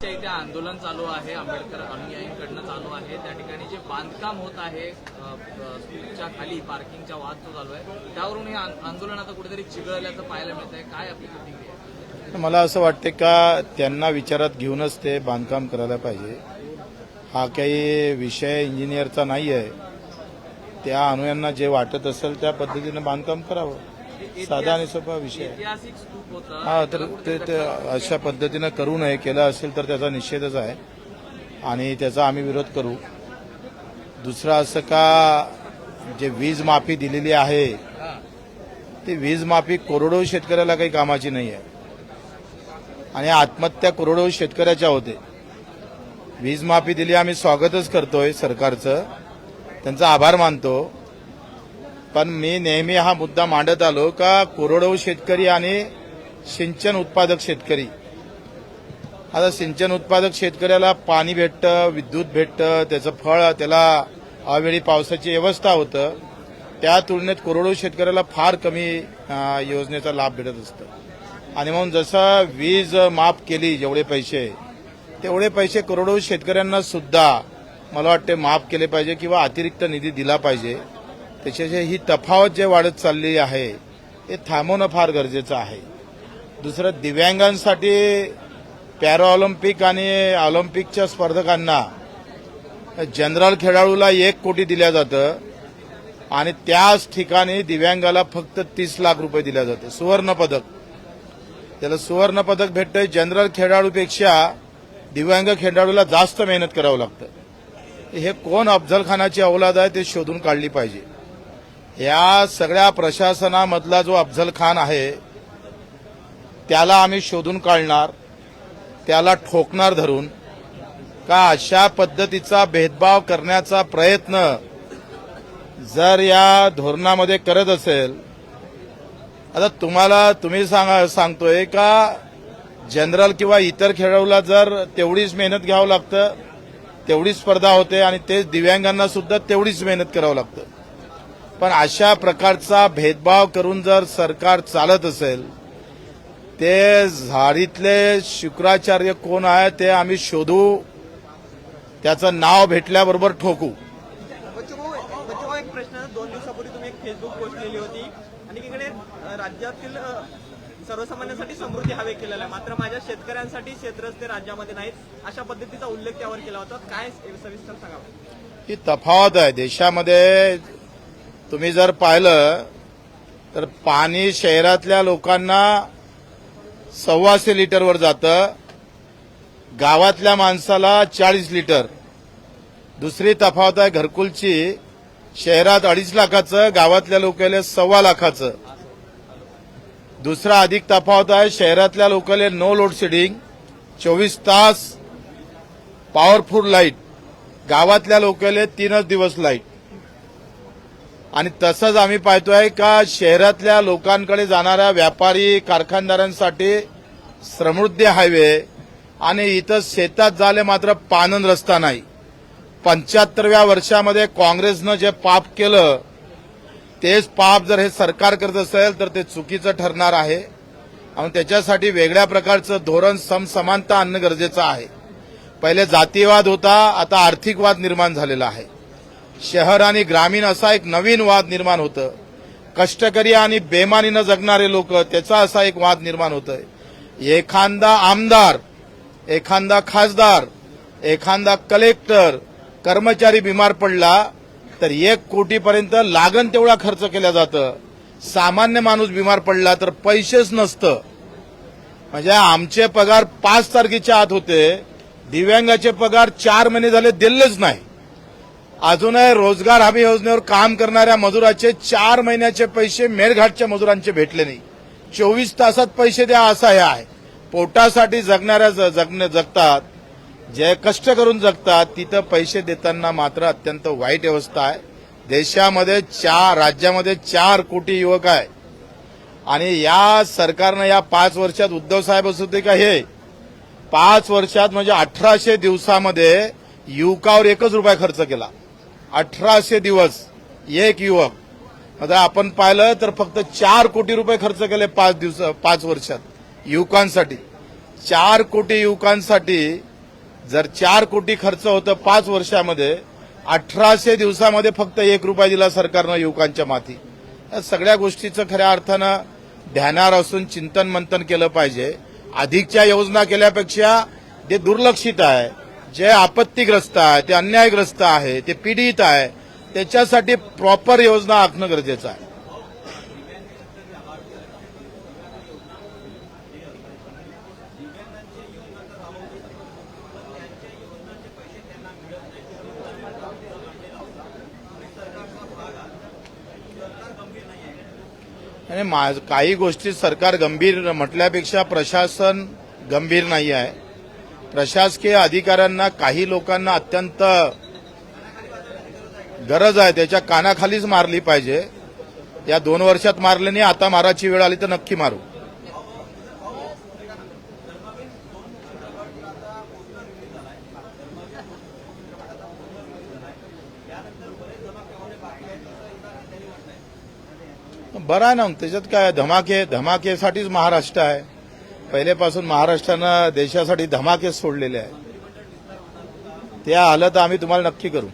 आमच्या इथे आंदोलन चालू आहे आंबेडकर अनुयायींकडनं चालू आहे. त्या ठिकाणी जे बांधकाम होत आहे स्कूलच्या खाली पार्किंगचा वाद जो चालू आहे त्यावरून हे आंदोलन आता कुठेतरी चिघळल्याचं पाहायला मिळत आहे काय आपली प्रतिक्रिया मला असं वाटते का त्यांना विचारात घेऊनच ते बांधकाम करायला पाहिजे. हा काही विषय इंजिनियरचा नाही आहे त्या अनुयांना जे वाटत असेल त्या पद्धतीनं बांधकाम करावं. साधा आणि सोपा विषय हा तर ते ते अशा पद्धतीनं करू नये केलं असेल तर त्याचा निषेधच आहे. आणि त्याचा आम्ही विरोध करू. दुसरं असं का जे वीज माफी दिलेली आहे ती वीज माफी करोडो शेतकऱ्याला काही कामाची नाही आहे. आणि आत्महत्या करोडो शेतकऱ्याच्या होते. वीज माफी दिली आम्ही स्वागतच करतोय सरकारचं. त्यांचा आभार मानतो. पण मी नेहमी हा मुद्दा मांडत आलो का कोरडवू शेतकरी आणि सिंचन उत्पादक शेतकरी. आता सिंचन उत्पादक शेतकऱ्याला पाणी भेटतं विद्युत भेटतं त्याचं फळ त्याला अवेळी पावसाची व्यवस्था होतं. त्या तुलनेत कोरडो शेतकऱ्याला फार कमी योजनेचा लाभ भेटत असतं. आणि म्हणून जसं वीज माफ केली जेवढे पैसे तेवढे पैसे करोडो शेतकऱ्यांना सुद्धा मला वाटते माफ केले पाहिजे किंवा अतिरिक्त निधी दिला पाहिजे. त्याच्याशी ही तफावत जे वाढत चालली आहे हे थांबवणं फार गरजेचं आहे. दुसरं दिव्यांगांसाठी पॅराऑलिम्पिक आणि ऑलिम्पिकच्या स्पर्धकांना जनरल खेळाडूला एक कोटी दिल्या जातं आणि त्याच ठिकाणी दिव्यांगाला फक्त तीस लाख रुपये दिल्या जाते. सुवर्ण पदक. त्याला सुवर्ण पदक भेटतंय जनरल खेळाडूपेक्षा दिव्यांग खेळाडूला जास्त मेहनत करावं लागतं. हे कोण अफजल खानाची औलाद आहे ते शोधून काढली पाहिजे. या सगळ्या प्रशासनामधला जो अफजल खान आहे त्याला आम्ही शोधून काढणार त्याला ठोकणार धरून का अशा पद्धतीचा भेदभाव करण्याचा प्रयत्न जर या धोरणामध्ये करत असेल आता तुम्हाला तुम्ही सांगा सांगतोय का जनरल किंवा इतर खेळाडूला जर तेवढीच मेहनत घ्यावं लागतं तेवढीच स्पर्धा होते आणि तेच दिव्यांगांना सुद्धा तेवढीच मेहनत करावं लागतं? पण अशा प्रकारचा भेदभाव करून जर सरकार चालत असेल ते झाडीतले शुक्राचार्य कोण आहे ते आम्ही शोधू त्याचं नाव भेटल्याबरोबर ठोकू. प्रश्न. दोन दिवसापूर्वी तुम्ही एक फेसबुक पोस्ट केली होती. आणि एकीकडे अ, राज्यातील सर्वसामान्यांसाठी समृद्धी हवे केलेला आहे. मात्र माझ्या शेतकऱ्यांसाठी क्षेत्रस्ते राज्यामध्ये नाहीत. अशा पद्धतीचा उल्लेख त्यावर केला होता. काय सविस्तर सांगावं? ही तफावत आहे. देशामध्ये तुम्ही जर पाहिलं तर पाणी शहरातल्या लोकांना सव्वाशे लिटरवर जातं. गावातल्या माणसाला चाळीस लिटर. दुसरी तफावत आहे घरकुलची. शहरात अडीच लाखाचं गावातल्या लोकांना सव्वा लाखाचं. दुसरा अधिक तफावत आहे शहरातल्या लोकांना नो लोड शेडिंग चोवीस तास पॉवरफुल लाइट गावातल्या लोकांना तीनच दिवस लाइट आणि तसंच आम्ही पाहतोय का शहरातल्या लोकांकडे जाणाऱ्या व्यापारी कारखानदारांसाठी समृद्धी हायवे आणि इथं शेतात झाले मात्र पानन रस्ता नाही. पंच्याहत्तरव्या वर्षामध्ये काँग्रेसनं जे पाप केलं तेच पाप जर हे सरकार करत असेल तर ते चुकीचं ठरणार आहे. आणि त्याच्यासाठी वेगळ्या प्रकारचं धोरण समसमानता आणणं गरजेचं आहे. पहिले जातीवाद होता आता आर्थिकवाद निर्माण झालेला आहे. शहर आणि ग्रामीण असा एक नवीन वाद निर्माण होतं. कष्टकरी आणि बेमानीनं जगणारे लोक त्याचा असा एक वाद निर्माण होतोय. एखादा आमदार एखादा खासदार एखादा कलेक्टर कर्मचारी बिमार पडला तर एक कोटीपर्यंत लागण तेवढा खर्च केला जातं. सामान्य माणूस बिमार पडला तर पैसेच नसतं. म्हणजे आमचे पगार पाच तारखेच्या आत होते. दिव्यांगाचे पगार चार महिने झाले दिलेच नाही. अजूनही रोजगार हमी योजनेवर काम करणाऱ्या मजुराचे चार महिन्याचे पैसे मेळघाटच्या मजुरांचे भेटले नाही. चोवीस तासात पैसे द्या असा हे आहे. पोटासाठी जगणाऱ्या ज- जगणे जगतात. जे कष्ट करून जगतात तिथं पैसे देताना मात्र अत्यंत वाईट व्यवस्था आहे. देशामध्ये चार राज्यामध्ये चार कोटी युवक आहे. आणि या सरकारनं या पाच वर्षात उद्धव साहेब असू दे का हे पाच वर्षात म्हणजे अठराशे दिवसामध्ये युवकावर एकच रुपया खर्च केला. अठराशे दिवस एक युवक. आता आपण पाहिलं तर फक्त चार कोटी रुपये खर्च केले पाच दिवस पाच वर्षात युवकांसाठी. चार कोटी युवकांसाठी जर चार कोटी खर्च होतं पाच वर्षामध्ये अठराशे दिवसामध्ये फक्त एक रुपया दिला सरकारनं युवकांच्या माथी. या सगळ्या गोष्टीचं खऱ्या अर्थानं ध्यानावर असून चिंतन मंथन केलं पाहिजे. अधिकच्या योजना केल्यापेक्षा जे दुर्लक्षित आहे जे आपत्तीग्रस्त आहे ते अन्यायग्रस्त आहे ते पीडित आहे त्याच्यासाठी प्रॉपर योजना आखणं गरजेचं आहे. आणि मा- काही गोष्टी सरकार गंभीर म्हटल्यापेक्षा प्रशासन गंभीर नाही आहे. प्रशासकीय अधिकाऱ्यांना काही लोकांना अत्यंत गरज आहे. त्याच्या कानाखालीच मारली पाहिजे. या दोन वर्षात मारले नाही आता माराची वेळ आली तर नक्की मारू. बरं आहे ना मग. त्याच्यात काय धमाके धमाकेसाठीच महाराष्ट्र आहे. पहिलेपासून महाराष्ट्रानं देशासाठी धमाके सोडलेले आहे ते आलं तर आम्ही तुम्हाला नक्की करू.